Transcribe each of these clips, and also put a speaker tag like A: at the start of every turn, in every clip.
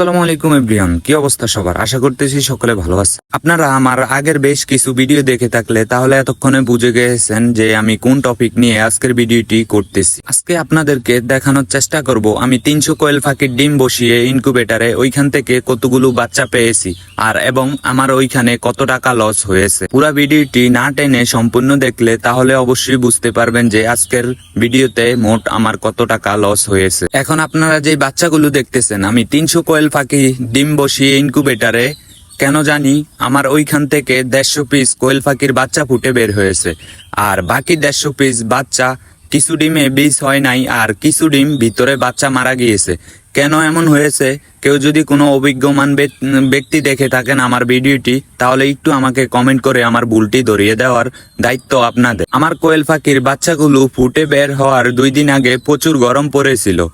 A: আসসালামু আলাইকুম, এভরিওয়ান। কি অবস্থা সবার? আশা করতেছি সকলে ভালো আছে আপনারা আমার আগের বেশ কিছু ভিডিও দেখে থাকলে তাহলে এতক্ষণে বুঝে গেছেন যে আমি কোন টপিক নিয়ে আজকের ভিডিওটি করতেছি। আজকে আপনাদেরকে দেখানোর চেষ্টা করব, আমি তিনশো কোয়েল ফাঁকির ডিম বসিয়ে ইনকুবেটারে ওইখান থেকে কতগুলো বাচ্চা পেয়েছি আর এবং আমার ওইখানে কত টাকা লস হয়েছে। পুরা ভিডিওটি না টেনে সম্পূর্ণ দেখলে তাহলে অবশ্যই বুঝতে পারবেন যে আজকের ভিডিওতে মোট আমার কত টাকা লস হয়েছে। এখন আপনারা যে বাচ্চাগুলো দেখতেছেন, আমি তিনশো কোয়েল ফাঁকি, ডিম বসিয়ে ইনকুবেটারে, কেন জানি আমার ওইখান থেকে দেড়শো পিস কোয়েল ফাঁকির বাচ্চা ফুটে বের হয়েছে। আর বাকি দেড়শো পিস বাচ্চা কিছু ডিমে বীজ হয় নাই আর কিছু ডিম ভিতরে বাচ্চা মারা গিয়েছে। কেন এমন হয়েছে? কেউ যদি কোনো অভিজ্ঞমান ব্যক- ব্যক্তি দেখে থাকেন আমার ভিডিওটি, তাহলে একটু আমাকে কমেন্ট করে আমার ভুলটি ধরিয়ে দেওয়ার দায়িত্ব আপনাদের। আমার কোয়েল পাখির বাচ্চাগুলো ফুটে বের হওয়ার দুই দিন আগে প্রচুর গরম পড়েছিল।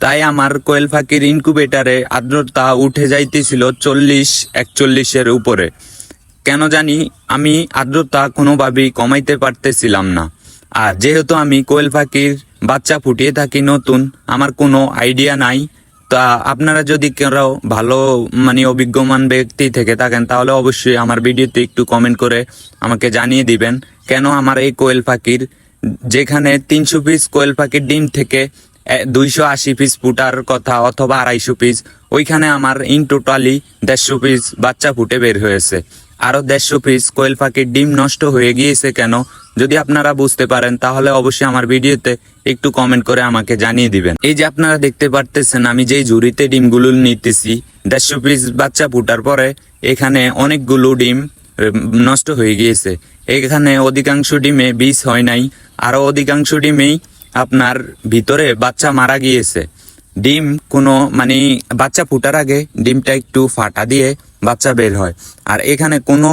A: তাই আমার কোয়েল পাখির ইনকুবেটারে আর্দ্রতা উঠে যাইতেছিল চল্লিশ, একচল্লিশের উপরে। কেন জানি আমি আর্দ্রতা কোনোভাবেই কমাইতে পারতেছিলাম না। আর যেহেতু আমি কোয়েল পাখির বাচ্চা ফুটিয়ে থাকি নতুন, আমার কোনো আইডিয়া নাই। তা আপনারা যদি কেউ ভালো মানে অভিজ্ঞমান ব্যক্তি থেকে থাকেন, তাহলে অবশ্যই আমার ভিডিওতে একটু কমেন্ট করে আমাকে জানিয়ে দিবেন, কেন আমার এই কোয়েল পাখির যেখানে তিনশো পিস কোয়েল পাখির ডিম থেকে দুইশো আশি পিস ফুটার কথা অথবা আড়াইশো পিস ওইখানে আমার ইন টোটালি দেড়শো পিস বাচ্চা ফুটে বের হয়েছে। আরও দেড়শো পিস কোয়েল পাখির ডিম নষ্ট হয়ে গিয়েছে কেন? যদি আপনারা বুঝতে পারেন, তাহলে অবশ্যই আমার ভিডিওতে একটু কমেন্ট করে আমাকে জানিয়ে দিবেন। এই যে আপনারা দেখতে পারতেছেন, আমি যেই ঝুড়িতে ডিমগুলো নিতেছি, দেড়শো পিস বাচ্চা ফুটার পরে এখানে অনেকগুলো ডিম নষ্ট হয়ে গিয়েছে। এখানে অধিকাংশ ডিমে বীজ হয় নাই, আরও অধিকাংশ ডিমেই আপনার ভিতরে বাচ্চা মারা গিয়েছে। ডিম কোনো মানে বাচ্চা ফুটার আগে ডিমটা একটু ফাটা দিয়ে বাচ্চা বের হয়। আর এখানে কোনো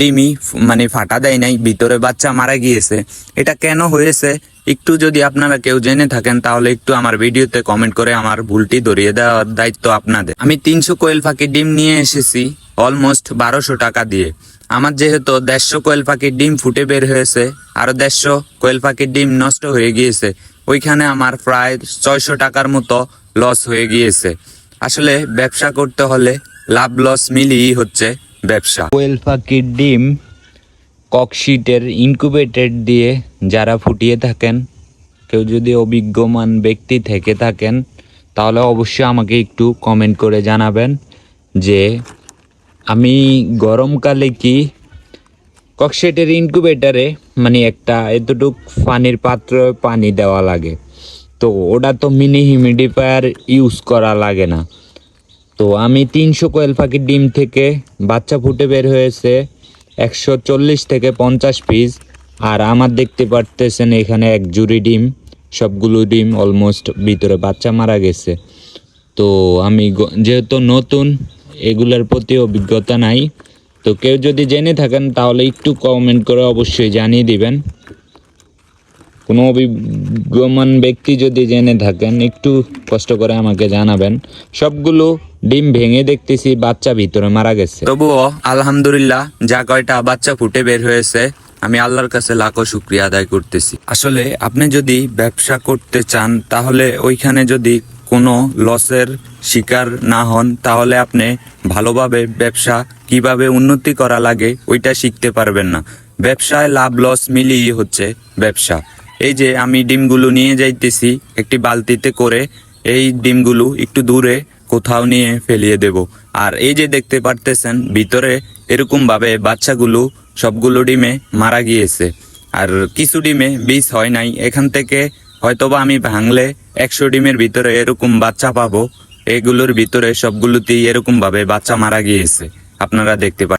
A: ডিমই মানে ফাটা দেয় নাই, ভিতরে বাচ্চা মারা গিয়েছে। এটা কেন হয়েছে? একটু যদি আপনারা কেউ জেনে থাকেন, তাহলে একটু আমার ভিডিওতে কমেন্ট করে আমার ভুলটি ধরিয়ে দেওয়ার দায়িত্ব আপনাদের। আমি তিনশো কোয়েল ফাঁকি ডিম নিয়ে এসেছি অলমোস্ট বারোশো টাকা দিয়ে। আমার যেহেতু দেড়শো কোয়েল পাখির ডিম ফুটে বের হয়েছে, আরও দেড়শো কোয়েল পাখির ডিম নষ্ট হয়ে গিয়েছে, ওইখানে আমার প্রায় ছয়শো টাকার মতো লস হয়ে গিয়েছে। আসলে ব্যবসা করতে হলে লাভ লস মিলিয়েই হচ্ছে ব্যবসা।
B: কোয়েল পাখির ডিম ককশিটের ইনকুবেটেড দিয়ে যারা ফুটিয়ে থাকেন, কেউ যদি অভিজ্ঞমান ব্যক্তি থেকে থাকেন, তাহলে অবশ্যই আমাকে একটু কমেন্ট করে জানাবেন যে আমি গরমকালে কি ককশেটের ইনকুবেটারে মানে একটা এতটুক পানির পাত্র পানি দেওয়া লাগে। তো ওটা তো মিনি হিউমিডিফায়ার ইউজ করা লাগে না। তো আমি তিনশো কোয়েল পাখির ডিম থেকে বাচ্চা ফুটে বের হয়েছে। একশো চল্লিশ থেকে পঞ্চাশ পিস আর আমার দেখতে পারতেছেন এখানে এক জুড়ি ডিম, সবগুলো ডিম অলমোস্ট ভিতরে বাচ্চা মারা গেছে। তো আমি যেহেতু নতুন, এগুলোর প্রতি অভিজ্ঞতা নাই, তো কেউ যদি জেনে থাকেন তাহলে একটু কমেন্ট করে অবশ্যই জানিয়ে দিবেন। কোনো অভিজ্ঞমান ব্যক্তি যদি জেনে থাকেন, একটু কষ্ট করে আমাকে জানাবেন। সবগুলো ডিম ভেঙে দেখতেছি, বাচ্চা ভিতরে মারা গেছে।
A: তবুও, আলহামদুলিল্লাহ, যা কয়টা বাচ্চা ফুটে বের হয়েছে, আমি আল্লাহর কাছে লাখো শুক্রিয়া আদায় করতেছি। আসলে, আপনি যদি ব্যবসা করতে চান, তাহলে ওইখানে যদি কোনো লসের শিকার না হন, তাহলে আপনি ভালোভাবে ব্যবসা কীভাবে উন্নতি করা লাগে, ওইটা শিখতে পারবেন না। ব্যবসায় লাভ লস মিলিয়ে হচ্ছে ব্যবসা। এই যে আমি ডিমগুলো নিয়ে যাইতেছি একটি বালতিতে করে, এই ডিমগুলো একটু দূরে কোথাও নিয়ে ফেলিয়ে দেব। আর এই যে দেখতে পারতেছেন, ভিতরে এরকম ভাবে বাচ্চাগুলো সবগুলো ডিমে মারা গিয়েছে। আর কিছু ডিমে বীজ হয় নাই, এখান থেকে হয়তোবা আমি ভাঙলে একশো ডিমের ভিতরে এরকম বাচ্চা পাবো। এগুলোর ভিতরে সবগুলোতেই এরকম ভাবে বাচ্চা মারা গিয়েছে। আপনারা দেখতে পাচ্ছেন